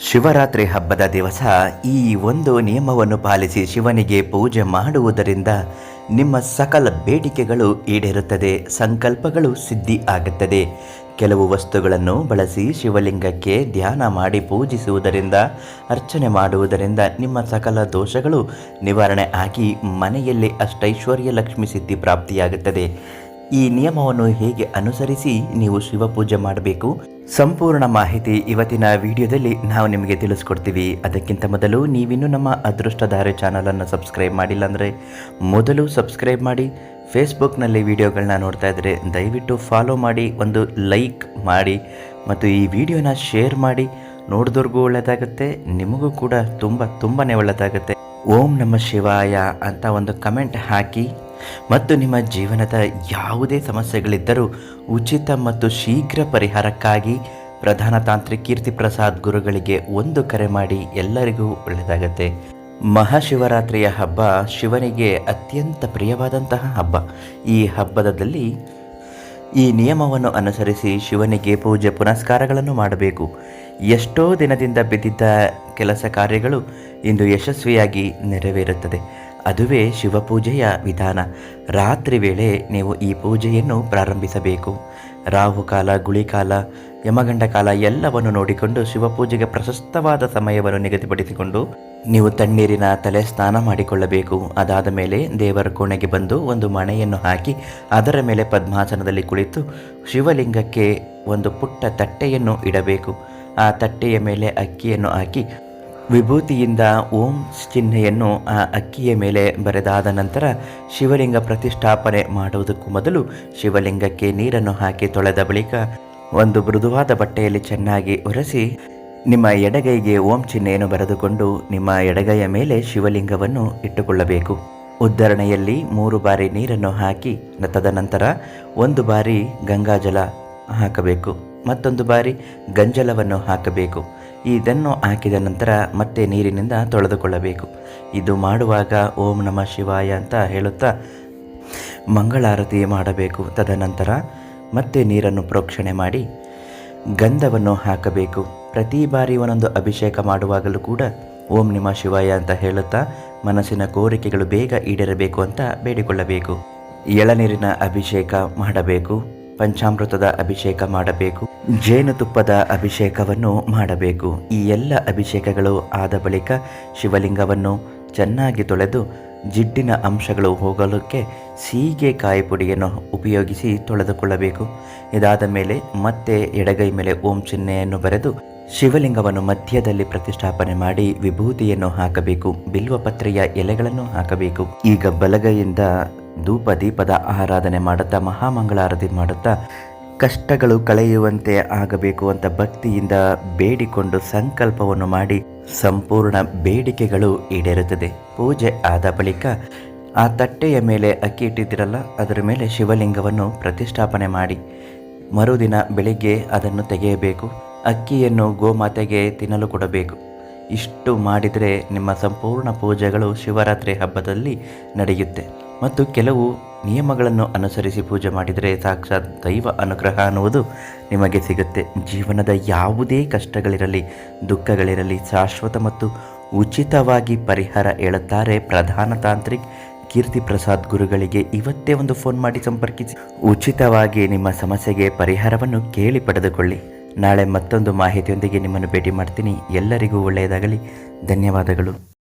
ಶಿವರಾತ್ರಿ ಹಬ್ಬದ ದಿವಸ ಈ ಒಂದು ನಿಯಮವನ್ನು ಪಾಲಿಸಿ ಶಿವನಿಗೆ ಪೂಜೆ ಮಾಡುವುದರಿಂದ ನಿಮ್ಮ ಸಕಲ ಬೇಡಿಕೆಗಳು ಈಡೇರುತ್ತದೆ, ಸಂಕಲ್ಪಗಳು ಸಿದ್ಧಿ ಆಗುತ್ತದೆ. ಕೆಲವು ವಸ್ತುಗಳನ್ನು ಬಳಸಿ ಶಿವಲಿಂಗಕ್ಕೆ ಧ್ಯಾನ ಮಾಡಿ ಪೂಜಿಸುವುದರಿಂದ, ಅರ್ಚನೆ ಮಾಡುವುದರಿಂದ ನಿಮ್ಮ ಸಕಲ ದೋಷಗಳು ನಿವಾರಣೆ ಆಗಿ ಮನೆಯಲ್ಲಿ ಅಷ್ಟೈಶ್ವರ್ಯ ಲಕ್ಷ್ಮಿ ಸಿದ್ಧಿ ಪ್ರಾಪ್ತಿಯಾಗುತ್ತದೆ. ಈ ನಿಯಮವನ್ನು ಹೇಗೆ ಅನುಸರಿಸಿ ನೀವು ಶಿವಪೂಜೆ ಮಾಡಬೇಕು? ಸಂಪೂರ್ಣ ಮಾಹಿತಿ ಇವತ್ತಿನ ವಿಡಿಯೋದಲ್ಲಿ ನಾವು ನಿಮಗೆ ತಿಳಿಸ್ಕೊಡ್ತೀವಿ. ಅದಕ್ಕಿಂತ ಮೊದಲು ನೀವಿನ್ನೂ ನಮ್ಮ ಅದೃಷ್ಟಧಾರೆ ಚಾನಲನ್ನು ಸಬ್ಸ್ಕ್ರೈಬ್ ಮಾಡಿಲ್ಲ ಅಂದರೆ ಮೊದಲು ಸಬ್ಸ್ಕ್ರೈಬ್ ಮಾಡಿ, ಫೇಸ್ಬುಕ್ನಲ್ಲಿ ವಿಡಿಯೋಗಳನ್ನ ನೋಡ್ತಾ ಇದ್ದರೆ ದಯವಿಟ್ಟು ಫಾಲೋ ಮಾಡಿ, ಒಂದು ಲೈಕ್ ಮಾಡಿ ಮತ್ತು ಈ ವಿಡಿಯೋನ ಶೇರ್ ಮಾಡಿ. ನೋಡಿದವ್ರಿಗೂ ಒಳ್ಳೆಯದಾಗುತ್ತೆ ನಿಮಗೂ ಕೂಡ ತುಂಬ ತುಂಬಾ ಒಳ್ಳೆಯದಾಗುತ್ತೆ ಓಂ ನಮ ಶಿವಾಯ ಅಂತ ಒಂದು ಕಮೆಂಟ್ ಹಾಕಿ ಮತ್ತು ನಿಮ್ಮ ಜೀವನದ ಯಾವುದೇ ಸಮಸ್ಯೆಗಳಿದ್ದರೂ ಉಚಿತ ಮತ್ತು ಶೀಘ್ರ ಪರಿಹಾರಕ್ಕಾಗಿ ಪ್ರಧಾನ ತಾಂತ್ರಿಕ್ ಕೀರ್ತಿ ಪ್ರಸಾದ್ ಗುರುಗಳಿಗೆ ಒಂದು ಕರೆ ಮಾಡಿ ಎಲ್ಲರಿಗೂ ಒಳ್ಳೆಯದಾಗತ್ತೆ. ಮಹಾಶಿವರಾತ್ರಿಯ ಹಬ್ಬ ಶಿವನಿಗೆ ಅತ್ಯಂತ ಪ್ರಿಯವಾದಂತಹ ಹಬ್ಬ. ಈ ಹಬ್ಬದಲ್ಲಿ ಈ ನಿಯಮವನ್ನು ಅನುಸರಿಸಿ ಶಿವನಿಗೆ ಪೂಜೆ ಪುನಸ್ಕಾರಗಳನ್ನು ಮಾಡಬೇಕು. ಎಷ್ಟೋ ದಿನದಿಂದ ಬಿದ್ದಿದ್ದ ಕೆಲಸ ಕಾರ್ಯಗಳು ಇಂದು ಯಶಸ್ವಿಯಾಗಿ ನೆರವೇರುತ್ತದೆ. ಅದುವೇ ಶಿವಪೂಜೆಯ ವಿಧಾನ. ರಾತ್ರಿ ವೇಳೆ ನೀವು ಈ ಪೂಜೆಯನ್ನು ಪ್ರಾರಂಭಿಸಬೇಕು. ರಾಹುಕಾಲ ಗುಳಿಕಾಲ ಯಮಗಂಡ ಕಾಲ ಎಲ್ಲವನ್ನು ನೋಡಿಕೊಂಡು ಶಿವಪೂಜೆಗೆ ಪ್ರಶಸ್ತವಾದ ಸಮಯವನ್ನು ನಿಗದಿಪಡಿಸಿಕೊಂಡು ನೀವು ತಣ್ಣೀರಿನ ತಲೆ ಸ್ನಾನ ಮಾಡಿಕೊಳ್ಳಬೇಕು. ಅದಾದ ಮೇಲೆ ದೇವರ ಕೋಣೆಗೆ ಬಂದು ಒಂದು ಮಣೆಯನ್ನು ಹಾಕಿ ಅದರ ಮೇಲೆ ಪದ್ಮಾಸನದಲ್ಲಿ ಕುಳಿತು ಶಿವಲಿಂಗಕ್ಕೆ ಒಂದು ಪುಟ್ಟ ತಟ್ಟೆಯನ್ನು ಇಡಬೇಕು. ಆ ತಟ್ಟೆಯ ಮೇಲೆ ಅಕ್ಕಿಯನ್ನು ಹಾಕಿ ವಿಭೂತಿಯಿಂದ ಓಂ ಚಿಹ್ನೆಯನ್ನು ಆ ಅಕ್ಕಿಯ ಮೇಲೆ ಬರೆದಾದ ನಂತರ ಶಿವಲಿಂಗ ಪ್ರತಿಷ್ಠಾಪನೆ ಮಾಡುವುದಕ್ಕೂ ಮೊದಲು ಶಿವಲಿಂಗಕ್ಕೆ ನೀರನ್ನು ಹಾಕಿ ತೊಳೆದ ಬಳಿಕ ಒಂದು ಮೃದುವಾದ ಬಟ್ಟೆಯಲ್ಲಿ ಚೆನ್ನಾಗಿ ಒರೆಸಿ ನಿಮ್ಮ ಎಡಗೈಗೆ ಓಂ ಚಿಹ್ನೆಯನ್ನು ಬರೆದುಕೊಂಡು ನಿಮ್ಮ ಎಡಗೈಯ ಮೇಲೆ ಶಿವಲಿಂಗವನ್ನು ಇಟ್ಟುಕೊಳ್ಳಬೇಕು. ಉದ್ಧರಣೆಯಲ್ಲಿ ಮೂರು ಬಾರಿ ನೀರನ್ನು ಹಾಕಿ ತದನಂತರ ಒಂದು ಬಾರಿ ಗಂಗಾಜಲ ಹಾಕಬೇಕು. ಮತ್ತೊಂದು ಬಾರಿ ಗಂಜಲವನ್ನು ಹಾಕಬೇಕು. ಇದನ್ನು ಹಾಕಿದ ನಂತರ ಮತ್ತೆ ನೀರಿನಿಂದ ತೊಳೆದುಕೊಳ್ಳಬೇಕು. ಇದು ಮಾಡುವಾಗ ಓಂ ನಮ ಶಿವಾಯ ಅಂತ ಹೇಳುತ್ತಾ ಮಂಗಳಾರತಿ ಮಾಡಬೇಕು. ತದನಂತರ ಮತ್ತೆ ನೀರನ್ನು ಪ್ರೋಕ್ಷಣೆ ಮಾಡಿ ಗಂಧವನ್ನು ಹಾಕಬೇಕು. ಪ್ರತಿ ಬಾರಿ ಒಂದೊಂದು ಅಭಿಷೇಕ ಮಾಡುವಾಗಲೂ ಕೂಡ ಓಂ ನಿಮ ಶಿವಾಯ ಅಂತ ಹೇಳುತ್ತಾ ಮನಸ್ಸಿನ ಕೋರಿಕೆಗಳು ಬೇಗ ಈಡೇರಬೇಕು ಅಂತ ಬೇಡಿಕೊಳ್ಳಬೇಕು. ಎಳನೀರಿನ ಅಭಿಷೇಕ ಮಾಡಬೇಕು. ಪಂಚಾಮೃತದ ಅಭಿಷೇಕ ಮಾಡಬೇಕು. ಜೇನುತುಪ್ಪದ ಅಭಿಷೇಕವನ್ನು ಮಾಡಬೇಕು. ಈ ಎಲ್ಲ ಅಭಿಷೇಕಗಳು ಆದ ಬಳಿಕ ಶಿವಲಿಂಗವನ್ನು ಚೆನ್ನಾಗಿ ತೊಳೆದು ಜಿಡ್ಡಿನ ಅಂಶಗಳು ಹೋಗಲಿಕ್ಕೆ ಸೀಗೆ ಕಾಯಿ ಪುಡಿಯನ್ನು ಉಪಯೋಗಿಸಿ ತೊಳೆದುಕೊಳ್ಳಬೇಕು. ಇದಾದ ಮೇಲೆ ಮತ್ತೆ ಎಡಗೈ ಮೇಲೆ ಓಂ ಚಿಹ್ನೆಯನ್ನು ಬರೆದು ಶಿವಲಿಂಗವನ್ನು ಮಧ್ಯದಲ್ಲಿ ಪ್ರತಿಷ್ಠಾಪನೆ ಮಾಡಿ ವಿಭೂತಿಯನ್ನು ಹಾಕಬೇಕು. ಬಿಲ್ವಪತ್ರೆಯ ಎಲೆಗಳನ್ನು ಹಾಕಬೇಕು. ಈಗ ಬಲಗೈಯಿಂದ ಧೂಪ ದೀಪದ ಆರಾಧನೆ ಮಾಡುತ್ತಾ ಮಹಾಮಂಗಳಾರತಿ ಮಾಡುತ್ತಾ ಕಷ್ಟಗಳು ಕಳೆಯುವಂತೆ ಆಗಬೇಕು ಅಂತ ಭಕ್ತಿಯಿಂದ ಬೇಡಿಕೊಂಡು ಸಂಕಲ್ಪವನ್ನು ಮಾಡಿ ಸಂಪೂರ್ಣ ಬೇಡಿಕೆಗಳು ಈಡೇರುತ್ತದೆ. ಪೂಜೆ ಆದ ಬಳಿಕ ಆ ತಟ್ಟೆಯ ಮೇಲೆ ಅಕ್ಕಿ ಇಟ್ಟಿದ್ದಿರಲ್ಲ, ಅದರ ಮೇಲೆ ಶಿವಲಿಂಗವನ್ನು ಪ್ರತಿಷ್ಠಾಪನೆ ಮಾಡಿ ಮರುದಿನ ಬೆಳಿಗ್ಗೆ ಅದನ್ನು ತೆಗೆಯಬೇಕು. ಅಕ್ಕಿಯನ್ನು ಗೋಮಾತೆಗೆ ತಿನ್ನಲು ಕೊಡಬೇಕು. ಇಷ್ಟು ಮಾಡಿದರೆ ನಿಮ್ಮ ಸಂಪೂರ್ಣ ಪೂಜೆಗಳು ಶಿವರಾತ್ರಿ ಹಬ್ಬದಲ್ಲಿ ನಡೆಯುತ್ತೆ. ಮತ್ತು ಕೆಲವು ನಿಯಮಗಳನ್ನು ಅನುಸರಿಸಿ ಪೂಜೆ ಮಾಡಿದರೆ ಸಾಕ್ಷಾತ್ ದೈವ ಅನುಗ್ರಹ ಅನ್ನುವುದು ನಿಮಗೆ ಸಿಗುತ್ತೆ. ಜೀವನದ ಯಾವುದೇ ಕಷ್ಟಗಳಿರಲಿ, ದುಃಖಗಳಿರಲಿ, ಶಾಶ್ವತ ಮತ್ತು ಉಚಿತವಾಗಿ ಪರಿಹಾರ ಹೇಳುತ್ತಾರೆ ಪ್ರಧಾನ ತಾಂತ್ರಿಕ್ ಕೀರ್ತಿ ಪ್ರಸಾದ್ ಗುರುಗಳಿಗೆ. ಇವತ್ತೇ ಒಂದು ಫೋನ್ ಮಾಡಿ ಸಂಪರ್ಕಿಸಿ. ಉಚಿತವಾಗಿ ನಿಮ್ಮ ಸಮಸ್ಯೆಗೆ ಪರಿಹಾರವನ್ನು ಕೇಳಿ ಪಡೆದುಕೊಳ್ಳಿ. ನಾಳೆ ಮತ್ತೊಂದು ಮಾಹಿತಿಯೊಂದಿಗೆ ನಿಮ್ಮನ್ನು ಭೇಟಿ ಮಾಡ್ತೀನಿ. ಎಲ್ಲರಿಗೂ ಒಳ್ಳೆಯದಾಗಲಿ. ಧನ್ಯವಾದಗಳು.